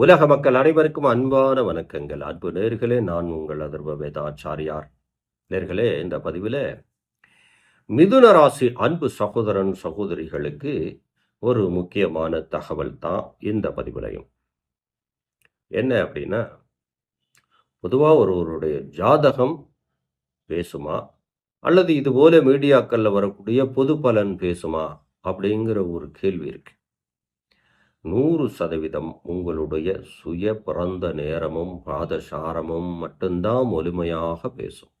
உலக மக்கள் அனைவருக்கும் அன்பான வணக்கங்கள். அன்பு நேர்களே நான் உங்கள் அதர்வ வேதாச்சாரியார். நேர்களே இந்த பதிவில் மிதுன ராசி அன்பு சகோதரன் சகோதரிகளுக்கு ஒரு முக்கியமான தகவல் தான் இந்த பதிவிலையும். என்ன அப்படின்னா பொதுவாக ஒருவருடைய ஜாதகம் பேசுமா? அல்லது இதுபோல மீடியாக்களில் வரக்கூடிய பொது பலன் பேசுமா? அப்படிங்கிற ஒரு கேள்வி இருக்கு. நூறு சதவீதம் உங்களுடைய சுய பிறந்த நேரமும் பாதசாரமும் மட்டும்தான் முழுமையாக பேசும்.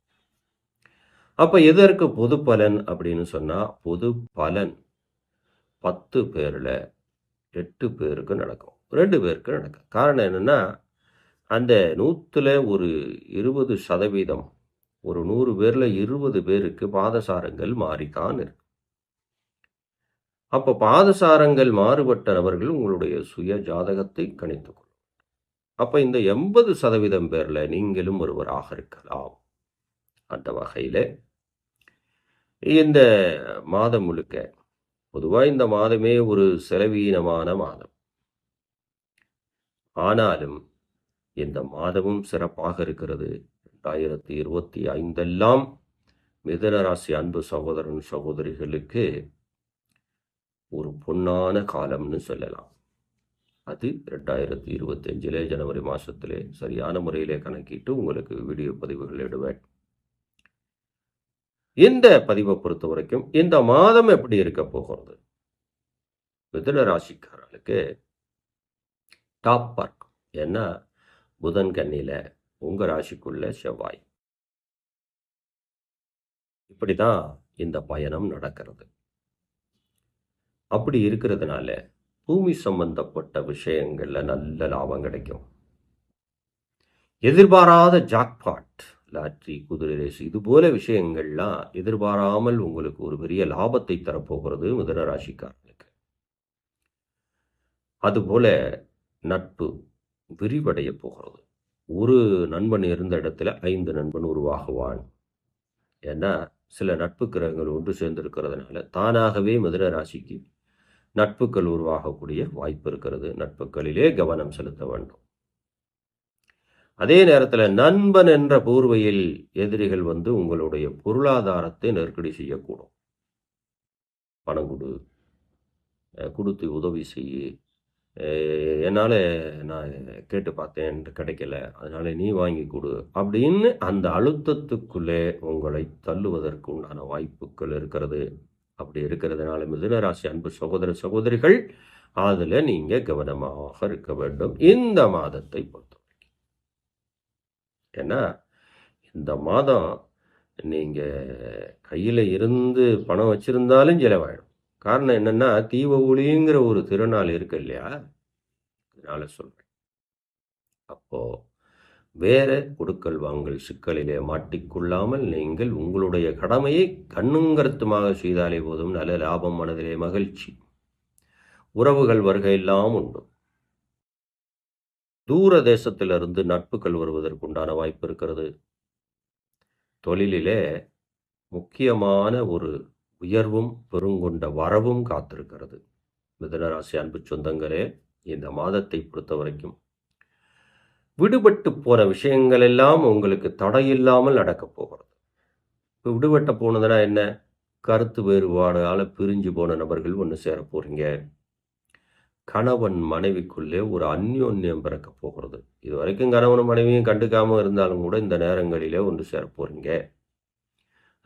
அப்ப எதற்கு பொது பலன் அப்படின்னு சொன்னா பொது பலன் பத்து பேர்ல எட்டு பேருக்கு நடக்கும். ரெண்டு பேருக்கு நடக்கும். காரணம் என்னன்னா அந்த நூத்துல ஒரு இருபது சதவீதம் ஒரு நூறு பேர்ல இருபது பேருக்கு பாதசாரங்கள் மாறித்தான் இருக்கு. அப்போ பாதசாரங்கள் மாறுபட்ட நபர்கள் உங்களுடைய சுய ஜாதகத்தை கணித்துக் கொள்ளும். அப்போ இந்த எண்பது சதவீதம் பேரில் நீங்களும் ஒருவராக இருக்கலாம். அந்த வகையில் இந்த மாதம் முழுக்க பொதுவாக இந்த மாதமே ஒரு செலவீனமான மாதம். ஆனாலும் இந்த மாதமும் சிறப்பாக இருக்கிறது. ரெண்டாயிரத்தி இருபத்தி ஐந்தெல்லாம் மிதனராசி அன்பு சகோதரன் சகோதரிகளுக்கு ஒரு பொன்னான காலம்னு சொல்லலாம். அது ரெண்டாயிரத்தி இருபத்தஞ்சிலே ஜனவரி மாதத்திலே சரியான முறையிலே கணக்கிட்டு உங்களுக்கு வீடியோ பதிவுகள் இடுவேன். இந்த பதிவை பொறுத்த வரைக்கும் இந்த மாதம் எப்படி இருக்க போகிறது? மிதுன ராசிக்காரர்களுக்கு டாப் பார்க் ஏன்னா புதன் கண்ணியில் உங்கள் ராசிக்குள்ள செவ்வாய். இப்படிதான் இந்த பயணம் நடக்கிறது. அப்படி இருக்கிறதுனால பூமி சம்பந்தப்பட்ட விஷயங்களில் நல்ல லாபம் கிடைக்கும். எதிர்பாராத ஜாக்பாட் லாட்ரி குதிரை ரேஸ் இது போல விஷயங்கள்லாம் எதிர்பாராமல் உங்களுக்கு ஒரு பெரிய லாபத்தை தரப்போகிறது மிதன ராசிக்காரர்களுக்கு. அதுபோல நட்பு விரிவடைய போகிறது. ஒரு நண்பன் இருந்த இடத்துல ஐந்து நண்பன் உருவாகுவான். ஏன்னா சில நட்பு கிரகங்கள் ஒன்று சேர்ந்திருக்கிறதுனால தானாகவே மிதன ராசிக்கு நட்புகள் உருவாகக்கூடிய வாய்ப்பு இருக்கிறது. நட்புகளிலே கவனம் செலுத்த வேண்டும். அதே நேரத்தில் நண்பன் என்ற போர்வையில் எதிரிகள் வந்து உங்களுடைய பொருளாதாரத்தை நெருக்கடி செய்யக்கூடும். பணம் கொடு கொடுத்து உதவி செய்ய என்னால் நான் கேட்டு பார்த்தேன் கிடைக்கல. அதனால் நீ வாங்கி கொடு அப்படின்னு அந்த அழுத்தத்துக்குள்ளே உங்களை தள்ளுவதற்கு உண்டான வாய்ப்புகள் இருக்கிறது. அப்படி இருக்கிறதுனால மிதுன ராசி அன்பு சகோதர சகோதரிகள் அதில் நீங்கள் கவனமாக இருக்க வேண்டும். இந்த மாதத்தை பொறுத்த வரைக்கும் ஏன்னா இந்த மாதம் நீங்கள் கையில் இருந்து பணம் வச்சுருந்தாலும் செலவாயிடும். காரணம் என்னென்னா தீப ஒளிங்கிற ஒரு திருநாள் இருக்கு இல்லையா? அதனால் சொல்கிறேன் அப்போது வேற கொடுக்கல் வாங்கல் சிக்கலிலே மாட்டிக்கொள்ளாமல் நீங்கள் உங்களுடைய கடமையை கண்ணுங்கருத்துமாக செய்தாலே போதும் நல்ல லாபம் மனதிலே மகிழ்ச்சி. உறவுகள் வருகையெல்லாம் உண்டு. தூர தேசத்திலிருந்து நட்புகள் வருவதற்குண்டான வாய்ப்பு இருக்கிறது. தொழிலிலே முக்கியமான ஒரு உயர்வும் பெருங்கொண்ட வரவும் காத்திருக்கிறது. மிதனராசி அன்பு சொந்தங்களே இந்த மாதத்தை பொறுத்த வரைக்கும் விடுபட்டு போன விஷயங்கள் எல்லாம் உங்களுக்கு தடையில்லாமல் நடக்கப் போகிறது. இப்போ விடுபட்ட போனதுன்னா என்ன? கருத்து வேறுபாடால் பிரிஞ்சு போன நபர்கள் ஒன்று சேர போகிறீங்க கணவன் மனைவிக்குள்ளே ஒரு அந்யோன்யம் பிறக்க போகிறது. இது வரைக்கும் கணவனும் மனைவியும் கண்டுக்காமல் இருந்தாலும் கூட இந்த நேரங்களிலே ஒன்று சேர போகிறீங்க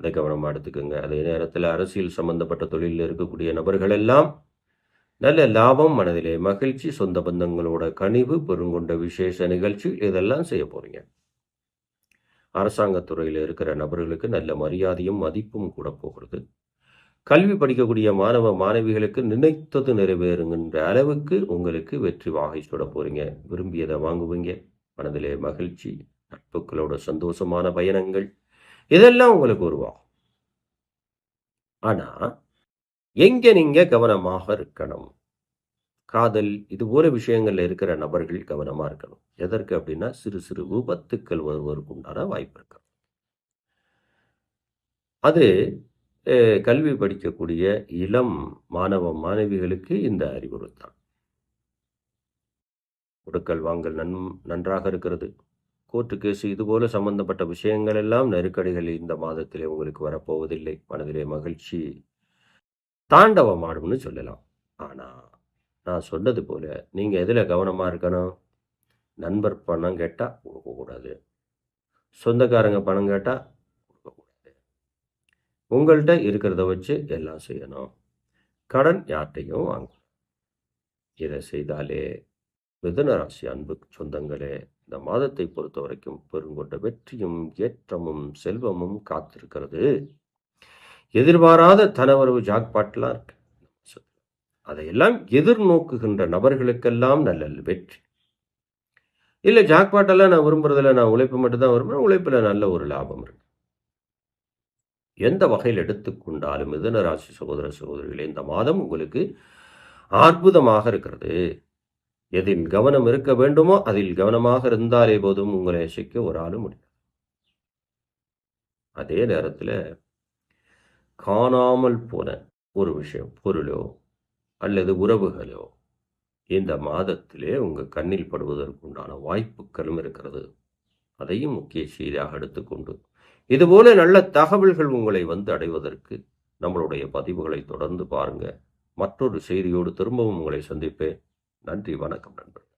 அதை கவனமாக எடுத்துக்கோங்க. அதே நேரத்தில் அரசியல் சம்பந்தப்பட்ட தொழிலில் இருக்கக்கூடிய நபர்கள் எல்லாம் நல்ல லாபம் மனதிலே மகிழ்ச்சி சொந்த பந்தங்களோட கனிவு பெருங்கொண்ட விசேஷ நிகழ்ச்சி இதெல்லாம் செய்ய போறீங்க. அரசாங்கத்துறையில் இருக்கிற நபர்களுக்கு நல்ல மரியாதையும் மதிப்பும் கூட போகிறது. கல்வி படிக்கக்கூடிய மாணவ மாணவிகளுக்கு நினைத்தது நிறைவேறுங்கின்ற அளவுக்கு உங்களுக்கு வெற்றி வாகை சுட போறீங்க. விரும்பியதை வாங்குவீங்க. மனதிலே மகிழ்ச்சி நட்புகளோட சந்தோஷமான பயணங்கள் இதெல்லாம் உங்களுக்கு உருவாகும். ஆனால் எங்க நீங்க கவனமாக இருக்கணும்? காதல் இது போல விஷயங்கள்ல இருக்கிற நபர்கள் கவனமா இருக்கணும். எதற்கு அப்படின்னா சிறு சிறு விபத்துக்கள் வருவதற்கு உண்டான வாய்ப்பு இருக்கு. அது கல்வி படிக்கக்கூடிய இளம் மாணவ மாணவிகளுக்கு இந்த அறிவுறுத்தான் கொடுக்கல் வாங்கல் நன் நன்றாக இருக்கிறது. கோர்ட்டு கேஸ் இதுபோல சம்பந்தப்பட்ட விஷயங்கள் எல்லாம் நெருக்கடிகள் இந்த மாதத்திலே உங்களுக்கு வரப்போவதில்லை. மனதிலே மகிழ்ச்சி தாண்டவமாடும்னு சொல்லலாம். ஆனால் நான் சொன்னது போல நீங்கள் எதில் கவனமாக இருக்கணும்? நண்பர் பணம் கேட்டால் கொடுக்கக்கூடாது. சொந்தக்காரங்க பணம் கேட்டால் கொடுக்கக்கூடாது. உங்கள்கிட்ட இருக்கிறத வச்சு எல்லாம் செய்யணும். கடன் யார்கிட்டையும் வாங்கணும். இதை செய்தாலே மிதனராசி அன்பு சொந்தங்களே இந்த மாதத்தை பொறுத்த வரைக்கும் பெருங்கொண்ட வெற்றியும் ஏற்றமும் செல்வமும் காத்திருக்கிறது. எதிர்பாராத தனவரவு ஜாக்பாட்லாம் இருக்கு. அதையெல்லாம் எதிர்நோக்குகின்ற நபர்களுக்கெல்லாம் நல்ல வெற்றி. இல்லை ஜாக்பாட்டெல்லாம் நான் விரும்புறதில்ல நான் உழைப்பு மட்டும்தான் விரும்புகிறேன் உழைப்பில் நல்ல ஒரு லாபம் இருக்கு. எந்த வகையில் எடுத்துக்கொண்டாலும் மிதன ராசி சகோதர சகோதரிகளே இந்த மாதம் உங்களுக்கு அற்புதமாக இருக்கிறது. எதில் கவனம் இருக்க வேண்டுமோ அதில் கவனமாக இருந்தாலே போதும் உங்களை அசைக்க ஒரு ஆளும் முடியாது. அதே நேரத்தில் காணாமல் போன ஒரு விஷயம் பொருளோ அல்லது உறவுகளோ இந்த மாதத்திலே உங்கள் கண்ணில் படுவதற்குண்டான வாய்ப்புகளும் இருக்கிறது. அதையும் முக்கிய செய்தியாக எடுத்துக்கொண்டு இதுபோல நல்ல தகவல்கள் உங்களை வந்து அடைவதற்கு நம்மளுடைய பதிவுகளை தொடர்ந்து பாருங்க. மற்றொரு செய்தியோடு திரும்பவும் உங்களை சந்திப்பேன். நன்றி வணக்கம் நண்பர்கள்.